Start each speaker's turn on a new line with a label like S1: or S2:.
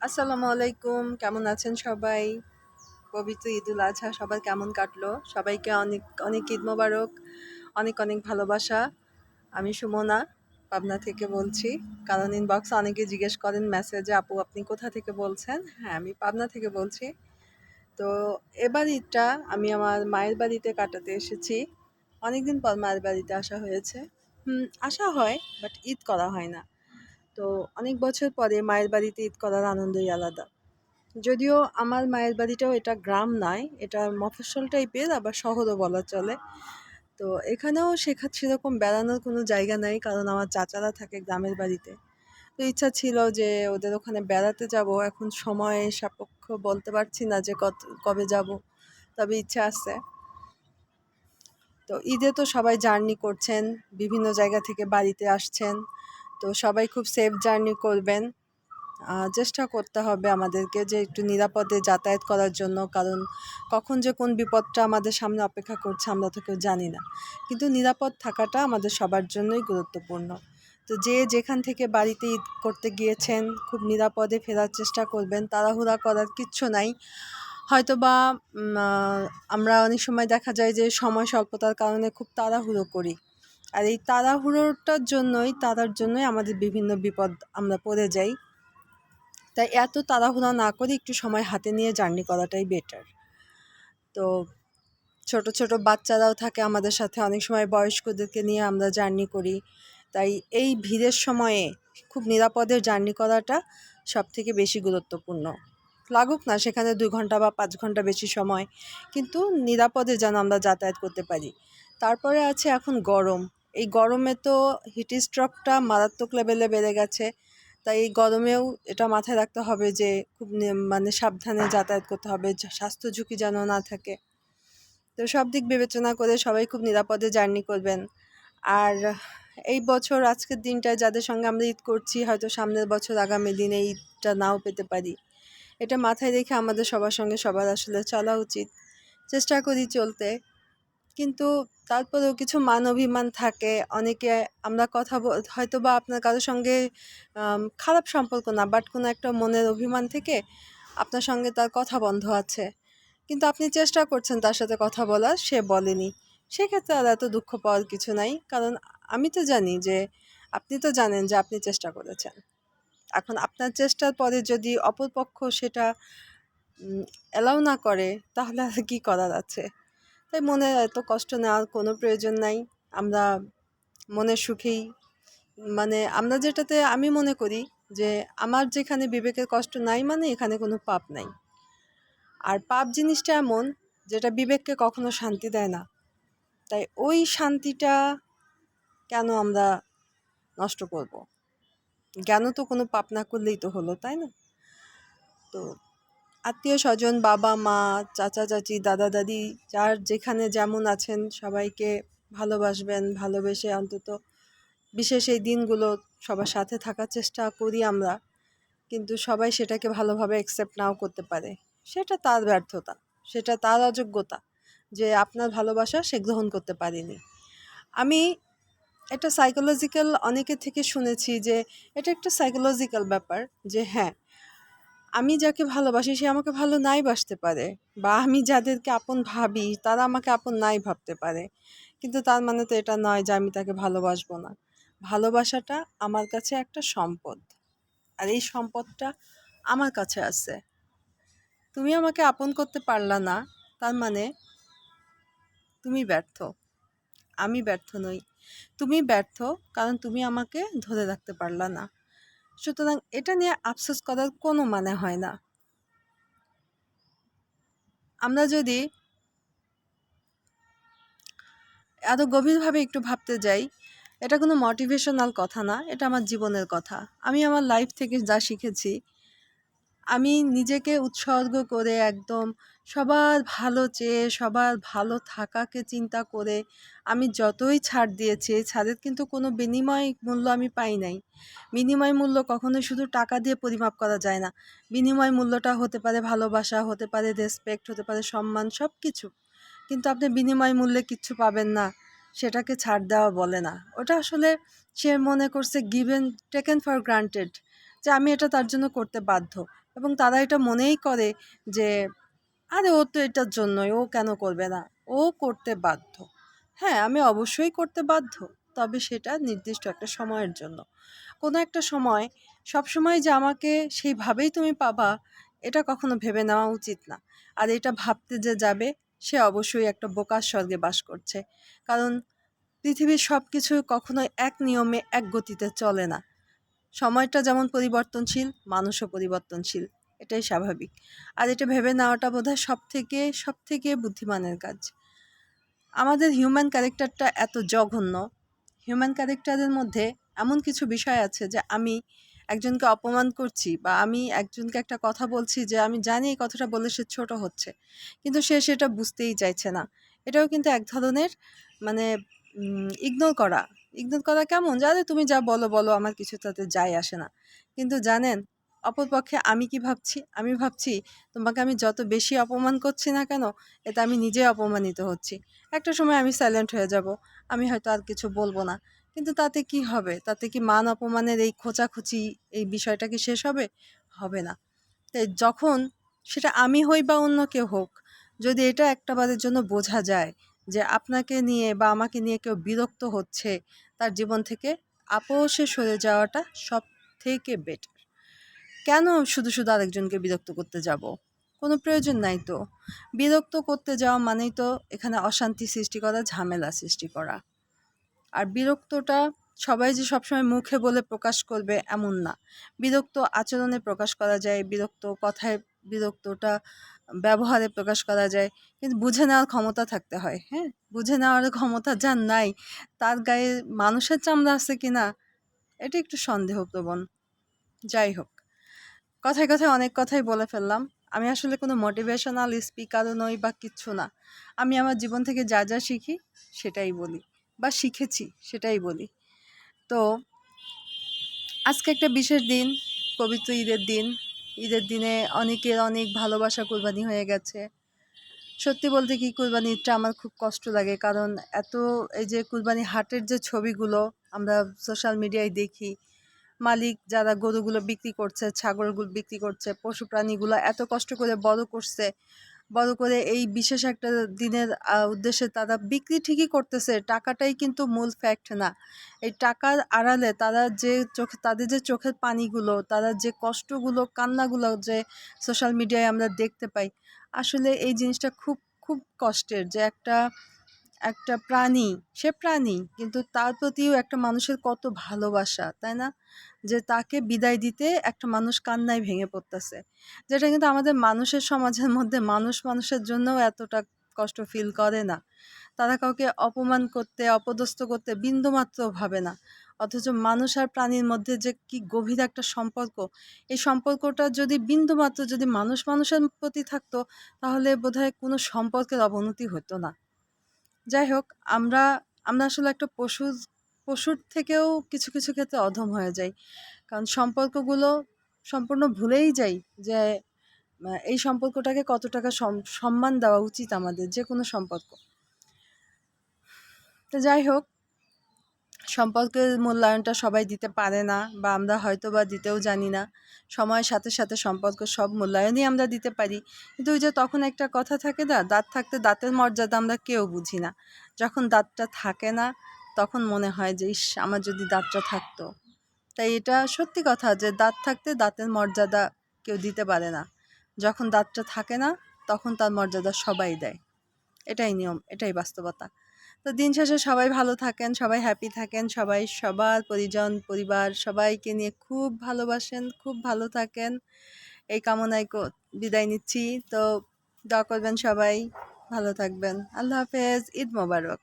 S1: আসসালামু আলাইকুম, কেমন আছেন সবাই? পবিত্র ঈদুল আজহা, সবার কেমন কাটলো? সবাইকে অনেক অনেক ঈদ মোবারক, অনেক অনেক ভালোবাসা। আমি সুমনা, পাবনা থেকে বলছি। কারণ ইনবক্সে অনেকে জিজ্ঞেস করেন মেসেজে আপু, আপনি কোথা থেকে বলছেন? হ্যাঁ আমি পাবনা থেকে বলছি। তো এবার ঈদটা আমি আমার মায়ের বাড়িতে কাটাতে এসেছি। অনেকদিন পর মায়ের বাড়িতে আসা হয়েছে। আসা হয় বাট ঈদ করা হয় না। তো অনেক বছর পরে মায়ের বাড়িতে ঈদ করার আনন্দই আলাদা। যদিও আমার মায়ের বাড়িটাও এটা গ্রাম নয়, এটা মফস্বল টাইপের, আবার শহরও বলা চলে। তো এখানেও শেখা সেরকম বেড়ানোর কোনো জায়গা নাই, কারণ আমার চাচারা থাকে গ্রামের বাড়িতে। তো ইচ্ছা ছিল যে ওদের ওখানে বেড়াতে যাব, এখন সময় সাপেক্ষ বলতে পারছি না যে কত, কবে যাব, তবে ইচ্ছা আছে। তো ঈদে তো সবাই জার্নি করছেন, বিভিন্ন জায়গা থেকে বাড়িতে আসছেন। তো সবাই খুব সেফ জার্নি করবেন। চেষ্টা করতে হবে আমাদেরকে যে একটু নিরাপদে যাতায়াত করার জন্য, কারণ কখন যে কোন বিপদটা আমাদের সামনে অপেক্ষা করছে আমরা তো কেউ জানি না। কিন্তু নিরাপদ থাকাটা আমাদের সবার জন্যই গুরুত্বপূর্ণ। তো যে যেখান থেকে বাড়িতে ঈদ করতে গিয়েছেন, খুব নিরাপদে ফেরার চেষ্টা করবেন, তাড়াহুড়া করার কিচ্ছু নাই। হয়তো বা আমরা অনেক সময় দেখা যায় যে সময় স্বল্পতার কারণে খুব তাড়াহুড়ো করি। আর এই তাড়াহুড়োটার জন্যই তারার জন্যই আমাদের বিভিন্ন বিপদ আমরা পড়ে যাই। তাই এত তাড়াহুড়া না করে একটু সময় হাতে নিয়ে জার্নি করাটাই বেটার তো ছোট ছোট বাচ্চারাও থাকে আমাদের সাথে, অনেক সময় বয়স্কদেরকে নিয়ে আমরা জার্নি করি। তাই এই ভিড়ের সময়ে খুব নিরাপদে জার্নি করাটা সব থেকে বেশি গুরুত্বপূর্ণ। লাগুক না, সেখানে দুই ঘণ্টা বা পাঁচ ঘণ্টা বেশি সময়, কিন্তু নিরাপদে যেন আমরা যাতায়াত করতে পারি। তারপরে আছে এখন গরম। এই গরমে তো হিট স্ট্রোকটা মারাত্মক লেভেলে বেড়ে গেছে। তাই এই গরমেও এটা মাথায় রাখতে হবে যে খুব মানে সাবধানে যাতায়াত করতে হবে স্বাস্থ্য ঝুঁকি যেন না থাকে। তো সব দিক বিবেচনা করে সবাই খুব নিরাপদে জার্নি করবেন। আর এই বছর, আজকের দিনটায় যাদের সঙ্গে আমরা ঈদ করছি, হয়তো সামনের বছর আগামী দিনে ঈদটা নাও পেতে পারি। এটা মাথায় রেখে আমাদের সবার সঙ্গে সবার আসলে চলা উচিত। চেষ্টা করি চলতে। কিন্তু তারপরেও কিছু মান অভিমান থাকে। অনেকে আমরা কথা হয়তো বা আপনার কারোর সঙ্গে খারাপ সম্পর্ক না বাট কোনো একটা মনের অভিমান থেকে আপনার সঙ্গে তার কথা বন্ধ আছে। কিন্তু আপনি চেষ্টা করছেন তার সাথে কথা বলার, সে বলেনি। সেক্ষেত্রে আর এত দুঃখ পাওয়ার কিছু নাই, কারণ আমি তো জানি যে, আপনি তো জানেন যে আপনি চেষ্টা করেছেন। এখন আপনার চেষ্টার পরে যদি অপরপক্ষ সেটা অ্যালাউ না করে, তাহলে আর কী করার আছে? তাই মনে এত কষ্ট নেওয়ার কোনো প্রয়োজন নাই। আমরা মনের সুখেই মানে আমরা যেটাতে আমি মনে করি যে আমার যেখানে বিবেকের কষ্ট নাই মানে এখানে কোনো পাপ নাই। আর পাপ জিনিসটা এমন যেটা বিবেককে কখনো শান্তি দেয় না। তাই ওই শান্তিটা কেন আমরা নষ্ট করব? জ্ঞান তো কোনো পাপ না করলেই তো হলো, তাই না? তো আত্মীয় স্বজন, বাবা, মা, চাচা, চাচি, দাদা, দাদি, যার যেখানে যেমন আছেন, সবাইকে ভালোবাসবেন, ভালোবেসে অন্তত বিশেষ এই দিনগুলো সবার সাথে থাকার চেষ্টা করি আমরা। কিন্তু সবাই সেটাকে ভালোভাবে অ্যাকসেপ্ট নাও করতে পারে। সেটা তার ব্যর্থতা, সেটা তার অযোগ্যতা যে আপনার ভালোবাসা সে গ্রহণ করতে পারেনি। আমি এটা সাইকোলজিক্যাল অনেকের থেকে শুনেছি যে এটা একটা সাইকোলজিক্যাল ব্যাপার যে হ্যাঁ আমি যাকে ভালোবাসি, সে আমাকে ভালো নাই বাসতে পারে। বা আমি যাদেরকে আপন ভাবি, তারা আমাকে আপন নাই ভাবতে পারে। কিন্তু তার মানে তো এটা নয় যে আমি তাকে ভালোবাসবো না। ভালোবাসাটা আমার কাছে একটা সম্পদ। আর এই সম্পদটা আমার কাছে আছে। তুমি আমাকে আপন করতে পারলা না, তার মানে তুমি ব্যর্থ। আমি ব্যর্থ নই। তুমি ব্যর্থ, কারণ তুমি আমাকে ধরে রাখতে পারলা না। সুতরাং এটা নিয়ে আফসোস করার কোনো মানে হয় না। আমরা যদি আরও গভীরভাবে একটু ভাবতে যাই, এটা কোনো মোটিভেশনাল কথা না, এটা আমার জীবনের কথা। আমি আমার লাইফ থেকে যা শিখেছি আমি নিজেকে উৎসর্গ করে একদম সবার ভালো চেয়ে, সবার ভালো থাকাকে চিন্তা করে আমি যতই ছাড় দিয়েছি, এই ছাড়ের কিন্তু কোনো বিনিময় মূল্য আমি পাই নাই। বিনিময় মূল্য কখনোই শুধু টাকা দিয়ে পরিমাপ করা যায় না। বিনিময় মূল্যটা হতে পারে ভালোবাসা, হতে পারে রেসপেক্ট হতে পারে সম্মান সব কিছু কিন্তু আপনি বিনিময় মূল্যে কিচ্ছু পাবেন না, সেটাকে ছাড় দেওয়া বলে না। ওটা আসলে সে মনে করছে গিভেন টেকেন ফর গ্রান্টেড যে আমি এটা তার জন্য করতে বাধ্য। এবং তারা এটা মনেই করে যে, আরে, ও তো এটার জন্যই, ও কেন করবে না? ও করতে বাধ্য। হ্যাঁ আমি অবশ্যই করতে বাধ্য, তবে সেটা নির্দিষ্ট একটা সময়ের জন্য। কোনো একটা সময়, সবসময় যে আমাকে সেইভাবেই তুমি পাবা, এটা কখনো ভেবে নেওয়া উচিত না। আর এটা ভাবতে যে যাবে, সে অবশ্যই একটা বোকার স্বর্গে বাস করছে। কারণ পৃথিবীর সব কিছু কখনোই এক নিয়মে, এক গতিতে চলে না। সময়টা যেমন পরিবর্তনশীল, মানুষও পরিবর্তনশীল। এটাই স্বাভাবিক। আর এটা ভেবে নেওয়াটা বোধ হয় সব থেকে সব থেকে বুদ্ধিমানের কাজ। আমাদের হিউম্যান ক্যারেক্টারটা এত জঘন্য। হিউম্যান ক্যারেক্টারের মধ্যে এমন কিছু বিষয় আছে যে আমি একজনকে অপমান করছি বা আমি একজনকে একটা কথা বলছি যে আমি জানি এই কথাটা বলে সে ছোট হচ্ছে, কিন্তু সে সেটা বুঝতেই চাইছে না। এটাও কিন্তু এক ধরনের মানে ইগনোর করা ইগনোর করা কেমন? জানে তুমি যা বলো বলো, আমার কিছু তাতে যায় আসে না। কিন্তু জানেন অপরপক্ষে আমি কি ভাবছি? আমি ভাবছি, তোমাকে আমি যত বেশি অপমান করছি না কেন, এতে আমি নিজে অপমানিত হচ্ছি। একটা সময় আমি সাইলেন্ট হয়ে যাব, আমি হয়তো আর কিছু বলব না। কিন্তু তাতে কি হবে? তাতে কি মান অপমানের এই খোঁচাখুচি, এই বিষয়টা কি শেষ হবে? হবে না। তাই যখন সেটা আমি হই বা অন্য কেউ হোক, যদি এটা একটা বারের জন্য বোঝা যায় যে আপনাকে নিয়ে বা আমাকে নিয়ে কেউ বিরক্ত হচ্ছে, তার জীবন থেকে আপোষে সরে যাওয়াটা সব থেকে বেটার কেন শুধু শুধু আরেকজনকে বিরক্ত করতে যাব? কোনো প্রয়োজন নাই তো। বিরক্ত করতে যাওয়া মানেই তো এখানে অশান্তি সৃষ্টি করা, ঝামেলা সৃষ্টি করা। আর বিরক্তটা সবাই যে সবসময় মুখে বলে প্রকাশ করবে এমন না। বিরক্ত আচরণে প্রকাশ করা যায়, বিরক্ত কথায় বিরক্তটা ব্যবহারে প্রকাশ করা যায়। কিন্তু বুঝে নেওয়ার ক্ষমতা থাকতে হয় হ্যাঁ? বুঝে নেওয়ার ক্ষমতা যার নাই, তার গায়ে মানুষের চামড়া আছে কি না, এটা একটু সন্দেহপ্রবণ। যাই হোক, কথায় কথায় অনেক কথাই বলে ফেললাম। আমি আসলে কোনো মোটিভেশনাল স্পিকারও নই বা কিচ্ছু না। আমি আমার জীবন থেকে যা যা শিখি, সেটাই বলি বা শিখেছি, সেটাই বলি। তো, আজকে একটা বিশেষ দিন, পবিত্র ঈদের দিন। ঈদের দিনে অনেকের অনেক ভালোবাসা কোরবানি হয়ে গেছে। সত্যি বলতে কি কুরবানি ঈদটা আমার খুব কষ্ট লাগে। কারণ এত এই যে কুরবানি হাটের যে ছবিগুলো আমরা সোশ্যাল মিডিয়ায় দেখি, মালিক যারা গরুগুলো বিক্রি করছে, ছাগলগুলো বিক্রি করছে, পশু প্রাণীগুলো এত কষ্ট করে বড় করছে বড় করে এই বিশেষ একটা দিনের উদ্দেশ্যে তারা বিক্রি ঠিকই করতেছে, টাকাটাই কিন্তু মূল ফ্যাক্ট না। এই টাকার আড়ালে তারা যে চোখে, তাদের যে চোখের পানিগুলো, তারা যে কষ্টগুলো, কান্নাগুলো যে সোশ্যাল মিডিয়ায় আমরা দেখতে পাই, আসলে এই জিনিসটা খুব খুব কষ্টের যে একটা একটা প্রাণী, সে প্রাণী কিন্তু তার প্রতিও একটা মানুষের কত ভালোবাসা, তাই না? যে তাকে বিদায় দিতে একটা মানুষ কান্নায় ভেঙে পড়তেছে। যেটা কিন্তু আমাদের মানুষের সমাজের মধ্যে মানুষ মানুষের জন্যও এতটা কষ্ট ফিল করে না। তারা কাউকে অপমান করতে, অপদস্থ করতে বিন্দুমাত্র ভাবে না। অথচ মানুষ আর প্রাণীর মধ্যে যে কি গভীর একটা সম্পর্ক, এই সম্পর্কটা যদি বিন্দুমাত্র যদি মানুষ মানুষের প্রতি থাকতো, তাহলে বোধহয় কোনো সম্পর্কের অবনতি হতো না। যাই হোক, আমরা আমরা আসলে একটা পশু পশুর থেকেও কিছু কিছু ক্ষেত্রে অধম হয়ে যাই। কারণ সম্পর্কগুলো সম্পূর্ণ ভুলেই যাই যে এই সম্পর্কটাকে কত টাকা সম্মান দেওয়া উচিত আমাদের যে কোনো সম্পর্ক। তো যাই হোক সম্পর্কের মূল্যায়নটা সবাই দিতে পারে না বা আমরা হয়তো বা দিতেও জানি না। সময়ের সাথে সাথে সম্পর্ক সব মূল্যায়নই আমরা দিতে পারি। কিন্তু ওই যে তখন একটা কথা থাকে না, দাঁত থাকতে দাঁতের মর্যাদা আমরা কেউ বুঝি না। যখন দাঁতটা থাকে না, তখন মনে হয় যে, ইস, আমার যদি দাঁতটা থাকতো। তাই এটা সত্যি কথা যে, দাঁত থাকতে দাঁতের মর্যাদা কেউ দিতে পারে না। যখন দাঁতটা থাকে না, তখন তার মর্যাদা সবাই দেয়। এটাই নিয়ম, এটাই বাস্তবতা। তো দিন শেষে সবাই ভালো থাকেন, সবাই হ্যাপি থাকেন, সবাই সবার পরিজন, পরিবার সবাইকে নিয়ে খুব ভালোবাসেন, খুব ভালো থাকেন। এই কামনায় বিদায় নিচ্ছি। তো দোয়া করবেন সবাই, ভালো থাকবেন। আল্লাহ হাফেজ, ঈদ মোবারক।